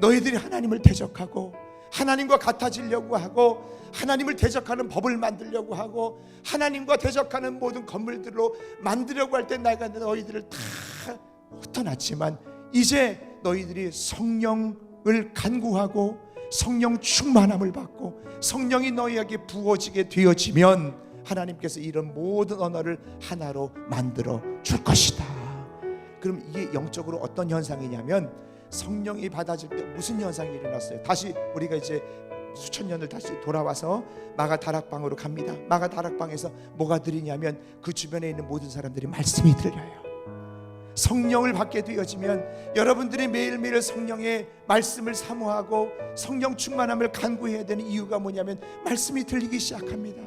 너희들이 하나님을 대적하고 하나님과 같아지려고 하고 하나님을 대적하는 법을 만들려고 하고 하나님과 대적하는 모든 건물들로 만들려고 할 때 내가 너희들을 다 흩어놨지만 이제 너희들이 성령을 간구하고 성령 충만함을 받고 성령이 너희에게 부어지게 되어지면 하나님께서 이런 모든 언어를 하나로 만들어 줄 것이다. 그럼 이게 영적으로 어떤 현상이냐면 성령이 받아질 때 무슨 현상이 일어났어요? 다시 우리가 이제 수천 년을 다시 돌아와서 마가 다락방으로 갑니다. 마가 다락방에서 뭐가 들리냐면 그 주변에 있는 모든 사람들이 말씀이 들려요. 성령을 받게 되어지면 여러분들이 매일매일 성령의 말씀을 사모하고 성령 충만함을 간구해야 되는 이유가 뭐냐면 말씀이 들리기 시작합니다.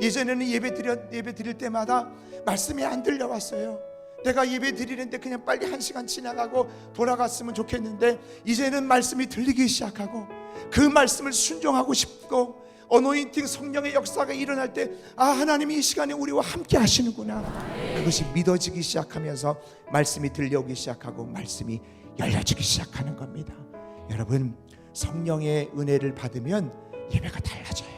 예전에는 예배 드려 예배 드릴 때마다 말씀이 안 들려왔어요. 내가 예배 드리는데 그냥 빨리 한 시간 지나가고 돌아갔으면 좋겠는데 이제는 말씀이 들리기 시작하고 그 말씀을 순종하고 싶고 어노인팅 성령의 역사가 일어날 때 아 하나님이 이 시간에 우리와 함께 하시는구나. 그것이 믿어지기 시작하면서 말씀이 들려오기 시작하고 말씀이 열려지기 시작하는 겁니다. 여러분 성령의 은혜를 받으면 예배가 달라져요.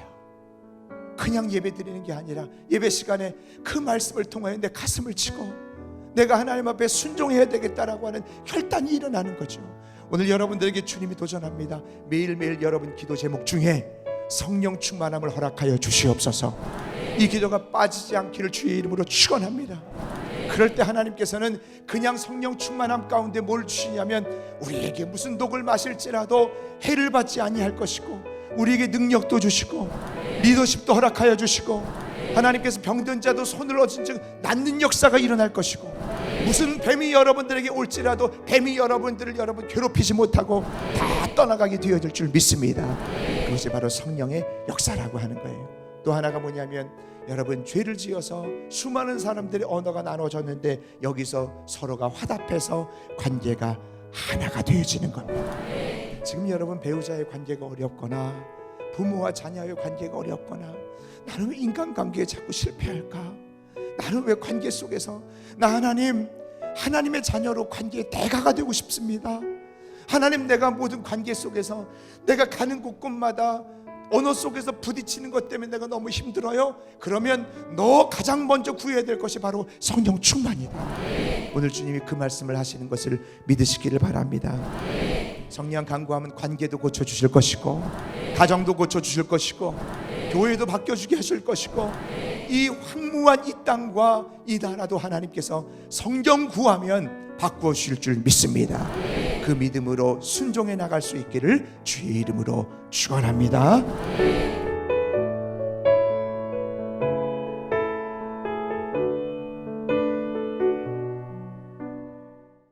그냥 예배 드리는 게 아니라 예배 시간에 그 말씀을 통하여 내 가슴을 치고 내가 하나님 앞에 순종해야 되겠다라고 하는 혈단이 일어나는 거죠. 오늘 여러분들에게 주님이 도전합니다. 매일매일 여러분 기도 제목 중에 성령 충만함을 허락하여 주시옵소서. 이 기도가 빠지지 않기를 주의 이름으로 축원합니다. 그럴 때 하나님께서는 그냥 성령 충만함 가운데 뭘 주시냐면 우리에게 무슨 독을 마실지라도 해를 받지 아니할 것이고 우리에게 능력도 주시고 리더십도 허락하여 주시고 하나님께서 병든 자도 손을 얻은 즉 낫는 역사가 일어날 것이고 무슨 뱀이 여러분들에게 올지라도 뱀이 여러분들을 여러분 괴롭히지 못하고 다 떠나가게 되어질 줄 믿습니다. 그것이 바로 성령의 역사라고 하는 거예요. 또 하나가 뭐냐면 여러분 죄를 지어서 수많은 사람들의 언어가 나눠졌는데 여기서 서로가 화답해서 관계가 하나가 되어지는 겁니다. 지금 여러분 배우자의 관계가 어렵거나 부모와 자녀의 관계가 어렵거나 나는 왜 인간관계에 자꾸 실패할까? 나는 왜 관계 속에서 나 하나님 하나님의 자녀로 관계의 대가가 되고 싶습니다. 하나님 내가 모든 관계 속에서 내가 가는 곳곳마다 언어 속에서 부딪히는 것 때문에 내가 너무 힘들어요. 그러면 너 가장 먼저 구해야 될 것이 바로 성령 충만이다. 오늘 주님이 그 말씀을 하시는 것을 믿으시기를 바랍니다. 성령 간구하면 관계도 고쳐 주실 것이고 가정도 고쳐 주실 것이고 교회도 바뀌어 주게 하실 것이고 이 황무한 이 땅과 이 나라도 하나님께서 성경 구하면 바꾸어 주실 줄 믿습니다. 그 믿음으로 순종해 나갈 수 있기를 주의 이름으로 축원합니다.